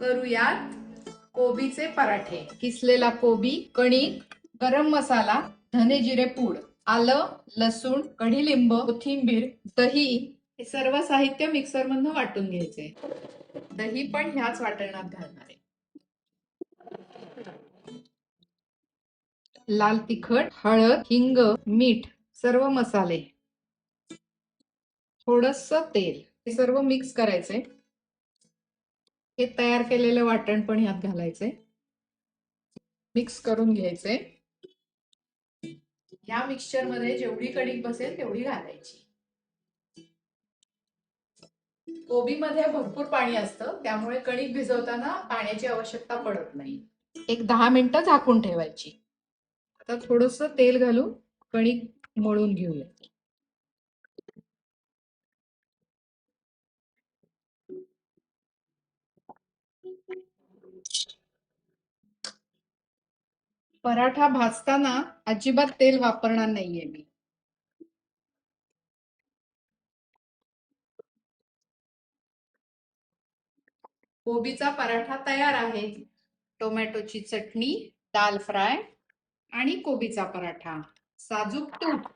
करूयात कोबीचे पराठे. किसलेला कोबी कणिक गरम मसाला धने जिरे पूड आलं लसूण कढीलिंब कोथिंबीर दही हे सर्व साहित्य मिक्सर मधून वाटून घ्यायचे. दही पण ह्याच वाटणात घालणार. आहे लाल तिखट हळद हिंग मीठ सर्व मसाले. थोडस तेल हे सर्व मिक्स करायचे. हे तयार केलेलं वाटण पण ह्यात घालायचे मिक्स करून घ्यायचे या मिक्सचरमध्ये जेवढी कणिक बसेल तेवढी घालायची. कोबीमध्ये भरपूर पाणी असतं त्यामुळे कणिक भिजवताना पाण्याची आवश्यकता पडत नाही. एक दहा मिनिटं झाकून ठेवायची. आता थोडस तेल घालून कणिक मळून घेऊया. पराठा भाजताना अजिबात तेल वापरणार नाहीये मी. कोबीचा पराठा तयार आहे. टोमॅटोची चटणी दाल फ्राय आणि कोबीचा पराठा. साजूक तूप.